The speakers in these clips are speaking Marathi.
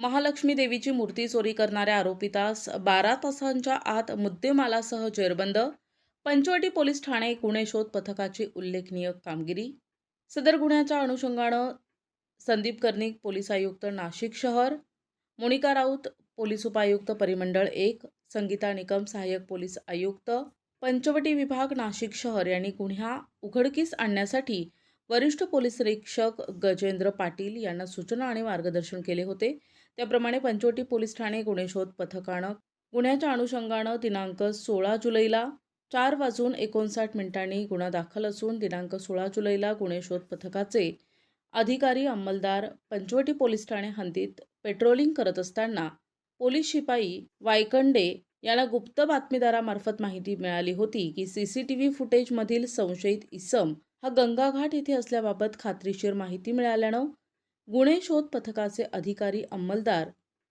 महालक्ष्मी देवीची मूर्ती चोरी करणाऱ्या आरोपितास बारा तासांच्या आत मुद्देमालासह जेरबंद. पंचवटी पोलीस ठाणे गुन्हे शोध पथकाची उल्लेखनीय कामगिरी. सदर गुन्ह्याच्या अनुषंगानं संदीप कर्णिक पोलीस आयुक्त नाशिक शहर. मोनिका राऊत पोलीस उपायुक्त परिमंडळ एक. संगीता निकम सहाय्यक पोलीस आयुक्त. पंचवटी विभाग नाशिक शहर यांनी गुन्हा उघडकीस आणण्यासाठी वरिष्ठ पोलीस निरीक्षक गजेंद्र पाटील यांना सूचना आणि मार्गदर्शन केले होते. त्याप्रमाणे पंचवटी पोलीस ठाणे गुन्हे शोध पथकानं गुन्ह्याच्या अनुषंगानं दिनांक सोळा जुलैला चार वाजून एकोणसाठ मिनिटांनी गुन्हा दाखल असून दिनांक सोळा जुलैला गुन्हे शोध पथकाचे अधिकारी अंमलदार पंचवटी पोलीस ठाणे हद्दीत पेट्रोलिंग करत असताना पोलीस शिपाई वायकंडे याला गुप्त बातमीदारामार्फत माहिती मिळाली होती की सी सी टी व्ही फुटेजमधील संशयित इसम हा गंगाघाट येथे असल्याबाबत खात्रीशीर माहिती मिळाल्यानं गुन्हे शोध पथकाचे अधिकारी अंमलदार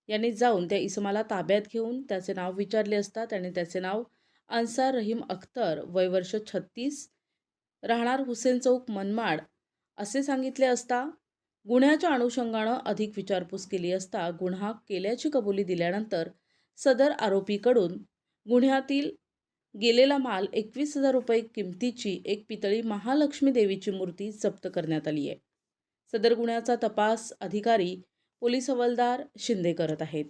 यांनी जाऊन त्या इसमाला ताब्यात घेऊन त्याचे नाव विचारले असता त्याने त्याचे नाव अन्सार रहीम अख्तर वयवर्ष छत्तीस राहणार हुसेन चौक मनमाड असे सांगितले असता गुन्ह्याच्या अनुषंगानं अधिक विचारपूस केली असता गुन्हा केल्याची कबुली दिल्यानंतर सदर आरोपीकडून गुन्ह्यातील गेलेला माल एकवीस हजार रुपये किमतीची एक पितळी महालक्ष्मी देवीची मूर्ती जप्त करण्यात आली आहे. सदर गुन्ह्याचा तपास अधिकारी पोलीस हवालदार शिंदे करत आहेत.